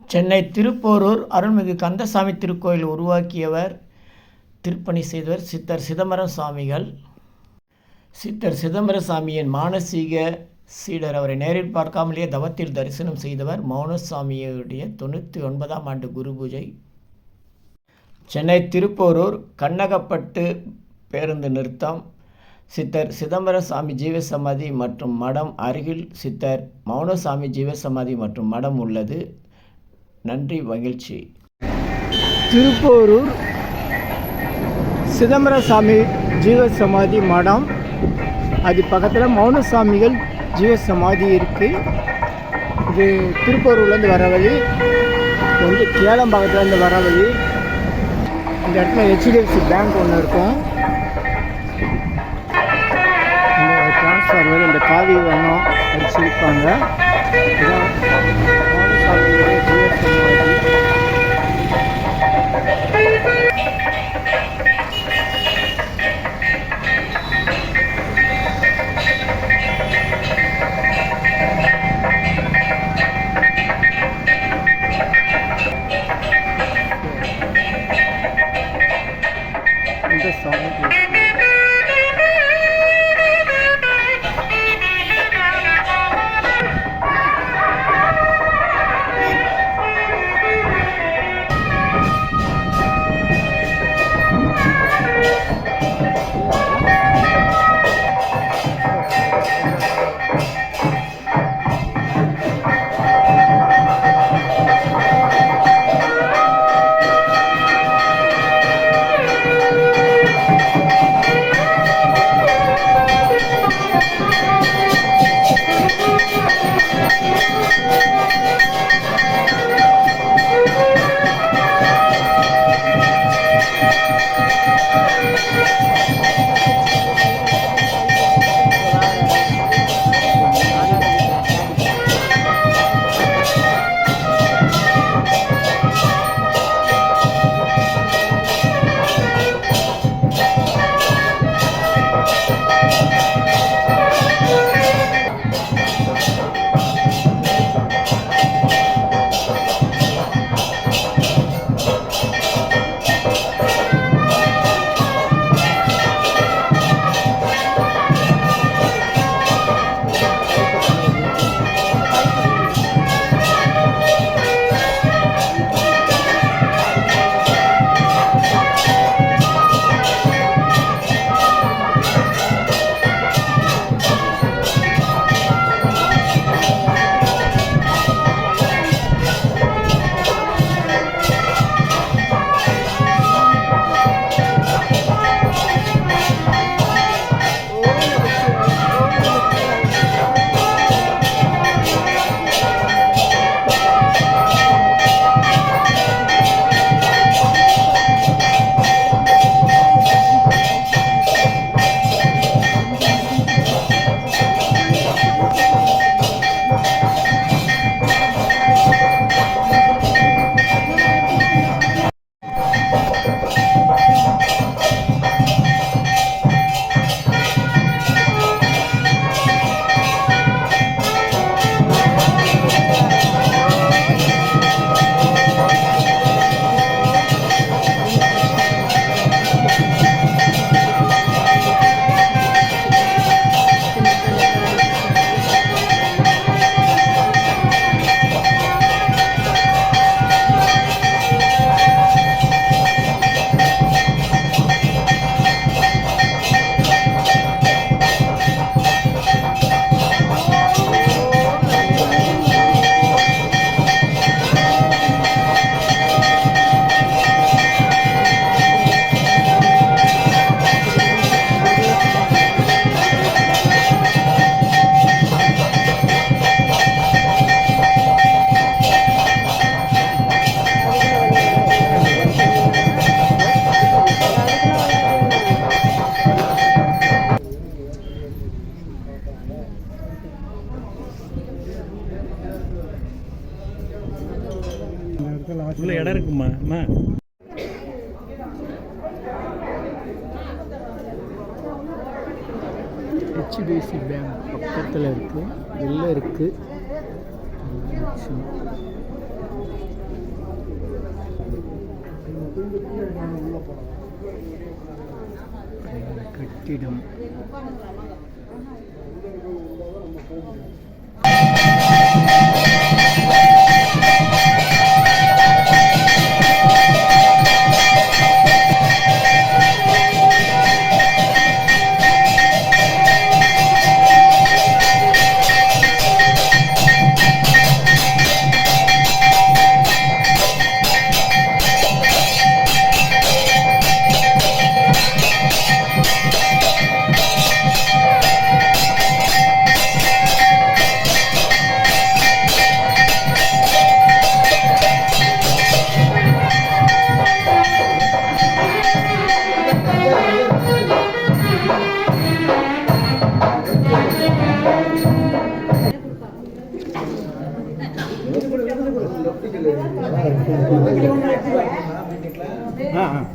சென்னை திருப்போரூர் அருள்மிகு கந்தசாமி திருக்கோயில் உருவாக்கியவர் திருப்பணி செய்தவர் சித்தர் சிதம்பரம் சுவாமிகள் சித்தர் சிதம்பர சாமியின் மானசீக சீடர் அவரை நேரில் பார்க்காமலேயே தவத்தில் தரிசனம் செய்தவர் மௌனசாமியுடைய தொண்ணூற்றி ஒன்பதாம் ஆண்டு குரு பூஜை. சென்னை திருப்போரூர் கண்ணகப்பட்டு பேருந்து நிறுத்தம். சித்தர் சிதம்பர சாமி ஜீவசமாதி மற்றும் மடம் அருகில் சித்தர் மௌனசாமி ஜீவசமாதி மற்றும் மடம் உள்ளது. நன்றி மகிழ்ச்சி. திருப்போரூர் சிதம்பரசாமி ஜீவசமாதி மடம். அது பக்கத்தில் மௌனசாமிகள் ஜீவசமாதி இருக்குது இது திருப்போரூர்லேருந்து வர வழி. வந்து வந்து கேளம்பாக்கத்துலேருந்து வர வழி. இந்த இடத்துல ஹெச்டிஎஃப்சி பேங்க் ஒன்று இருக்கும். இந்த டிரான்ஸ்ஃபார்மர் இந்த காவி வண்ணம் அடிச்சிருப்பாங்க இதான் டேம் பக்கத்தில் இருக்குது வெளில இருக்குது கட்டிடம்.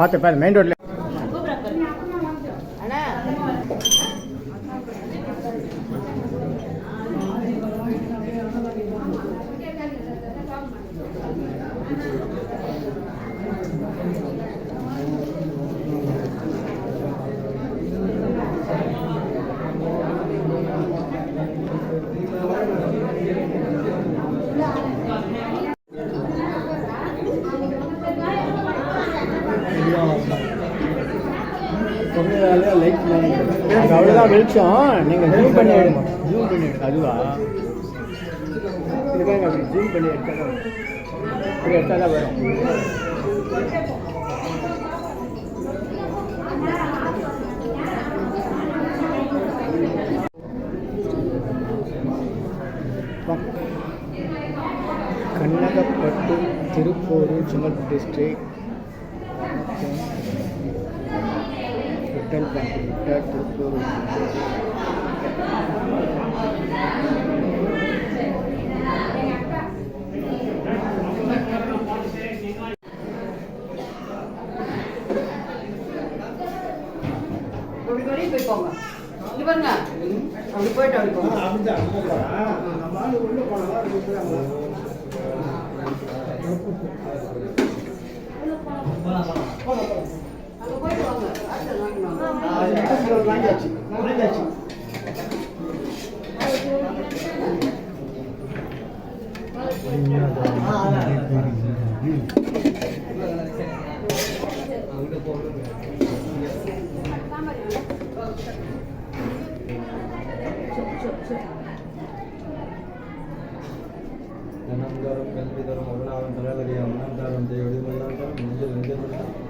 ஆ மெயின் ரோட்டில் அவ்வளோதான் வெளிச்சம். நீங்கள் ஜூம் பண்ணி எடுங்க. ஜூம் பண்ணி எடுங்க. அதுவா? இதுக்காக அப்படி ஜூம் பண்ணி எடுத்தால் தான் வரும். இப்படி எடுத்தால் தான் வரும். Kannagapattu Tiruppur Chengalpattu district Vittal bank. Vittal Tiruppur போயிட்டு அப்படி போங்க அங்க போயிட்டு வாங்க கல்வி தேவடி மல்லாம் தரும்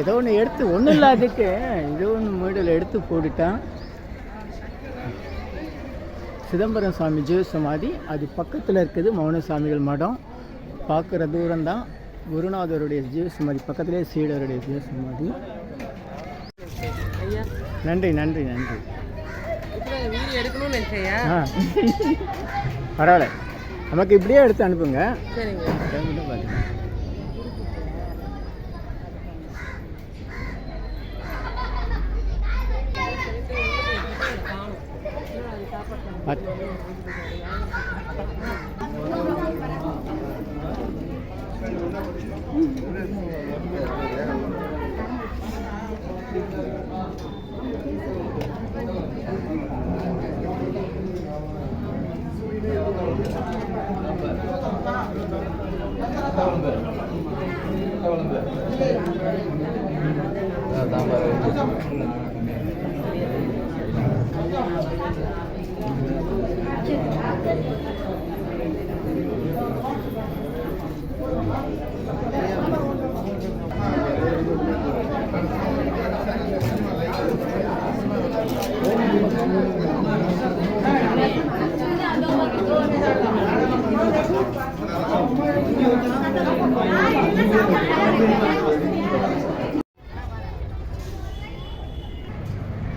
ஏதோ ஒன்று எடுத்து ஒன்றும் இல்லாததுக்கு ஏதோ ஒன்று மீடல் எடுத்து போட்டுட்டான். சிதம்பரம் சுவாமி ஜீவ சமாதி அது பக்கத்தில் இருக்குது மௌன சாமிகள் மடம். பார்க்குற தூரம் தான் குருநாதருடைய ஜீவ சமாதி பக்கத்திலே சீடருடைய சமாதி நன்றி நன்றி நன்றி. பரவாயில்ல. நமக்கு இப்படியே எடுத்து அனுப்புங்க. தாம்பாரு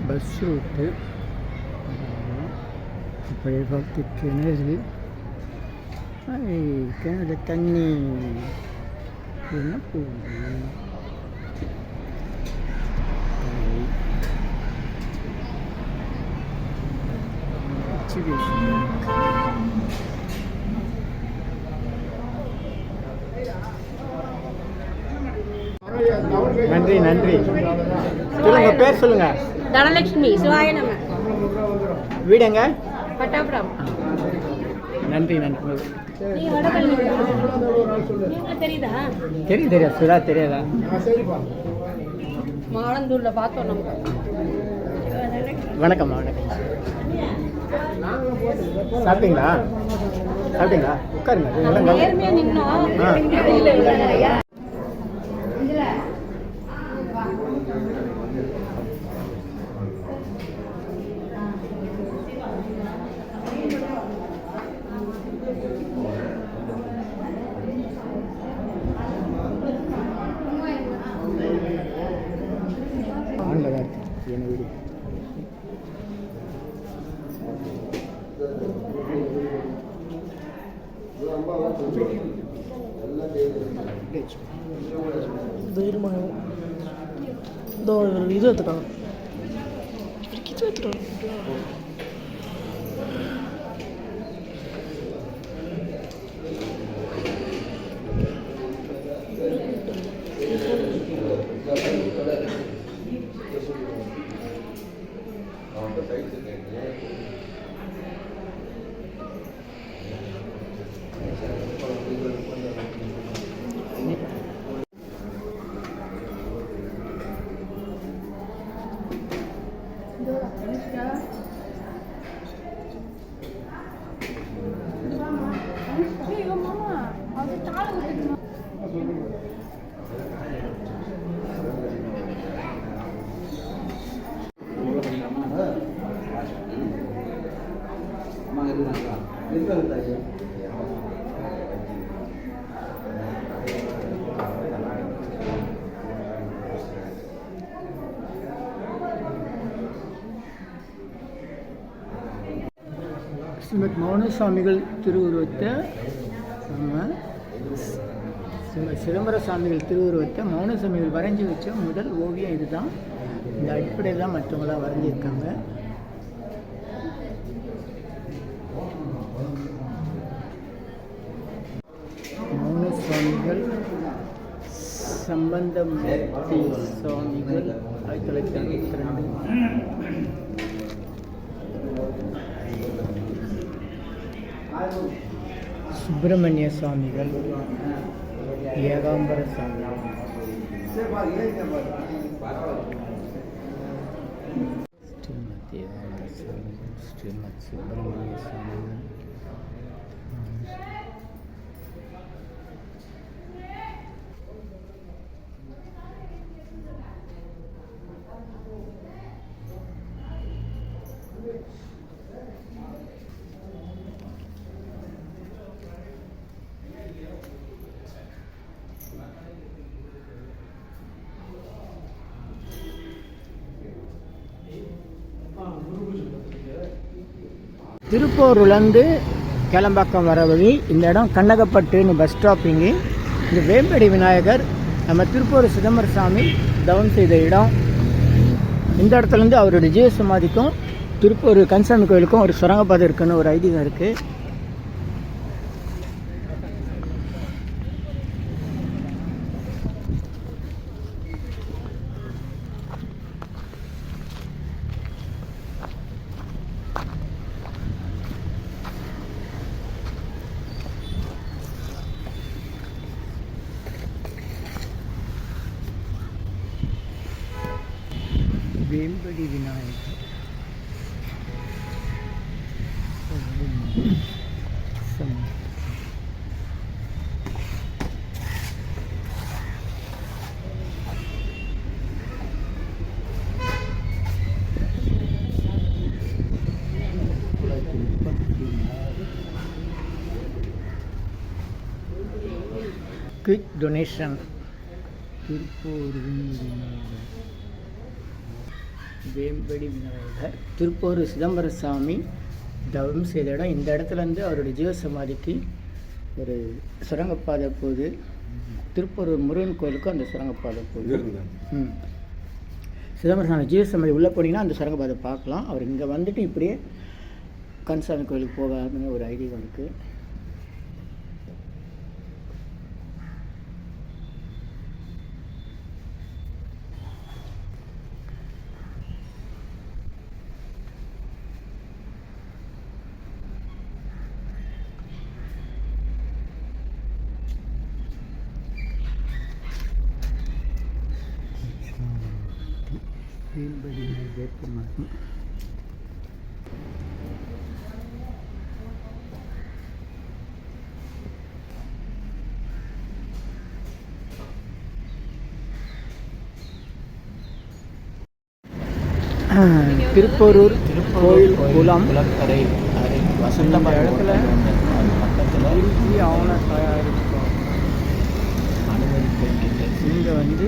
பஸ் ரூட்டு அப்படியே பார்த்து கிணறு ஐ, கிணறு தண்ணி என்ன போகுது ஐ. exhibition. நன்றி நன்றி. சொல்லுங்க பேர் சொல்லுங்க. தனலட்சுமி சிவாய நம. வீடுங்க பட்டாபுரம். நன்றி நன்றி. தெரியும் தெரியும். சுதா தெரியாதா? மாலந்தூர்ல பார்த்தோம் நம்ம. வணக்கம்மா வணக்கம். சாப்பிட்டீங்களா? சாப்பிட்டீங்களா? உட்காருங்க. தான் இருக்கு என்ன வீடு இது எடுத்துக்கலாம் இது எடுத்துக்கலாம் இருக்காங்க ஸ்ரீமத் மௌன சுவாமிகள் திருவுருவத்தை நம்ம ஸ்ரீமத் சிதம்பர சுவாமிகள் திருவுருவத்தை மௌன சுவாமிகள் வரைஞ்சி வச்ச முதல் ஓவியம் இதுதான். இந்த அடிப்படையில் தான் மற்றவங்களாம் வரைஞ்சிருக்காங்க. மௌன சுவாமிகள் சம்பந்தமூர்த்தி சுவாமிகள் ஆயிரத்தி தொள்ளாயிரத்தி அறுபத்தி ரெண்டு. சுப்பிரமணிய சுவாமிகள் ஏகாம்பர சுவாமி ஸ்ரீமத் ஏகாம்பர சுவாமிகள் ஸ்ரீமத் சுப்பிரமணிய சுவாமிகள். திருப்பூர்லேருந்து கிளம்பாக்கம் வர வழி இந்த இடம் கண்ணகப்பட்டுன்னு பஸ் ஸ்டாப்பிங்கு இந்த வேம்படி விநாயகர் நம்ம திருப்பூர் சிதம்பர சாமி தவம் செய்த இடம். இந்த இடத்துலேருந்து அவருடைய ஜீவ சமாதிக்கும் திருப்பூர் கன்சாமி கோயிலுக்கும் ஒரு சுரங்கப்பாதை இருக்குன்னு ஒரு ஐதீகம் இருக்குது Vembadi Vinayagar quick donation Tiruppur Vembadi Vinayagar. Tiruppur Chidambaraswamy தவம் செய்த இடம். இந்த இடத்துல இருந்து அவருடைய ஜீவசமாதிக்கு ஒரு சுரங்கப்பாதை போகுது திருப்பூர் முருகன் கோயிலுக்கும் அந்த சுரங்கப்பாதை போகுது ம். சிதம்பர சாமி ஜீவசமாதி உள்ளே போனீங்கன்னா அந்த சுரங்கப்பாதை பார்க்கலாம். அவர் இங்கே வந்துட்டு இப்படியே கன்சாமி கோயிலுக்கு போகாதுன்னு ஒரு ஐதீகம் இருக்குது வீண்படி வேப்பமரம் திருப்போரூர் கோயில் குளம். குளக்கரை அரை வசந்த இடத்துல பக்கத்தில் இறுதி ஆவண தயாரிக்கும் அனுமதி இங்கே வந்து